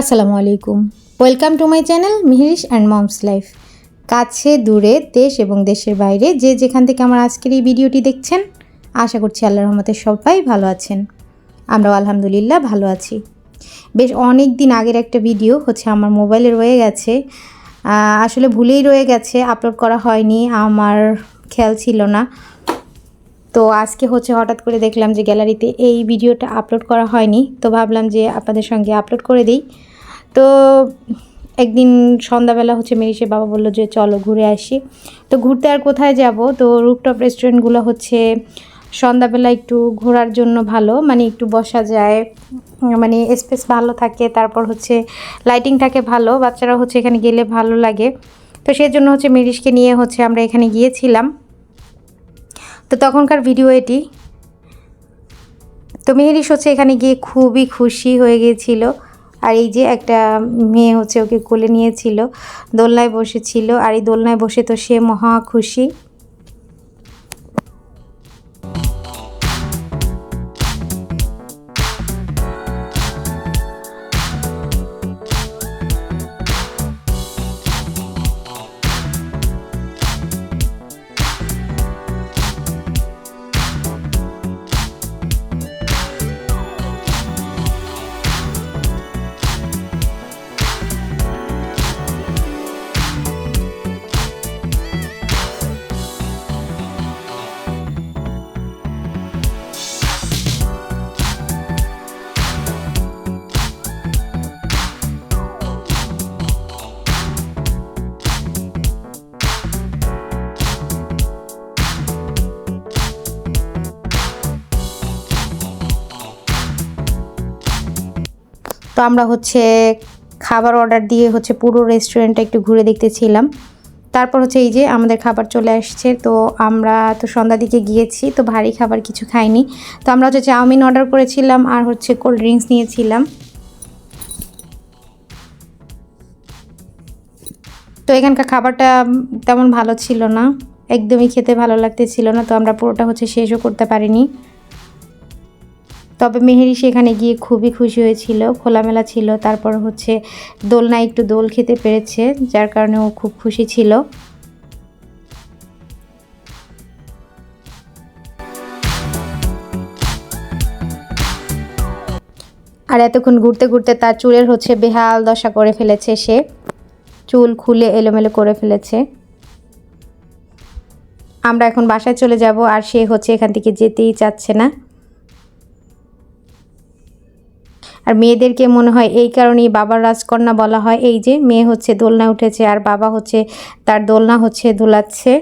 আসসালামু আলাইকুম। Welcome to my channel Mihirish and moms life কাছে, দূরে, দেশ এবং দেশের বাইরে যে যেখান থেকে আমার আজকের এই ভিডিওটি দেখছেন, আশা করছি আল্লাহ রহমতে সবাই ভালো আছেন। আমরাও আলহামদুলিল্লাহ ভালো আছি। বেশ অনেক দিন আগের একটা ভিডিও হচ্ছে আমার মোবাইলে রয়ে গেছে। আসলে ভুলেই রয়ে গেছে আপলোড করা হয়নি, আমার খেয়াল ছিল না। তো আজকে হচ্ছে হঠাৎ করে দেখলাম যে গ্যালারিতে এই ভিডিওটা আপলোড করা হয়নি, তো ভাবলাম যে আপনাদের সঙ্গে আপলোড করে দিই। তো একদিন সন্ধ্যাবেলা হচ্ছে মেরিসের বাবা বলল যে চলো ঘুরে আসি। তো ঘুরতে আর কোথায় যাব? তো রুপটপ রেস্টুরেন্টগুলো হচ্ছে সন্ধ্যাবেলা একটু ঘোরার জন্য ভালো মানে একটু বসা যায় মানে স্পেস ভালো থাকে, তারপর হচ্ছে লাইটিং থাকে ভালো বাচ্চারা হচ্ছে এখানে গেলে ভালো লাগে। তো সেই জন্য হচ্ছে মেরিসকে নিয়ে হচ্ছে আমরা এখানে গিয়েছিলাম। তো তখনকার ভিডিও এটি। তো মেহেরিস হচ্ছে এখানে গিয়ে খুবই খুশি হয়ে গিয়েছিল। আর এই যে একটা মেয়ে হচ্ছে ওকে কোলে নিয়েছিল, দোলনায় বসেছিল। আর এই দোলনায় বসে তো সে মহা খুশি। তো আমরা হচ্ছে খাবার অর্ডার দিয়ে হচ্ছে পুরো রেস্টুরেন্টটা একটু ঘুরে দেখতেছিলাম। তারপর হচ্ছে এই যে আমাদের খাবার চলে আসছে, তো আমরা তো সন্ধ্যা দিকে গিয়েছি, তো ভারী খাবার কিছু খাইনি। তো আমরা হচ্ছে চাউমিন অর্ডার করেছিলাম আর হচ্ছে কোল্ড ড্রিঙ্কস নিয়েছিলাম। তো এখানকার খাবারটা তেমন ভালো ছিল না, একদমই খেতে ভালো লাগতেছিল না, তো আমরা পুরোটা হচ্ছে শেষও করতে পারিনি। তবে মেহেরি সেখানে গিয়ে খুবই খুশি হয়েছিল, খোলামেলা ছিল। তারপর হচ্ছে দোলনায় একটু দোল খেতে পেরেছে, যার কারণে ও খুব খুশি ছিল। আর এতক্ষণ ঘুরতে ঘুরতে তার চুলের হচ্ছে বেহাল দশা করে ফেলেছে সে। চুল খুলে এলোমেলো করে ফেলেছে। আমরা এখন বাসায় চলে যাব, আর সে হচ্ছে এখান থেকে যেতেই চাচ্ছে না। আর মেয়েদেরকে মনে হয় এই কারণেই বাবার রাজকন্যা বলা হয়, এই যে মেয়ে হচ্ছে দোলনা উঠেছে আর বাবা হচ্ছে, তার দোলনা হচ্ছে দোলাচ্ছে।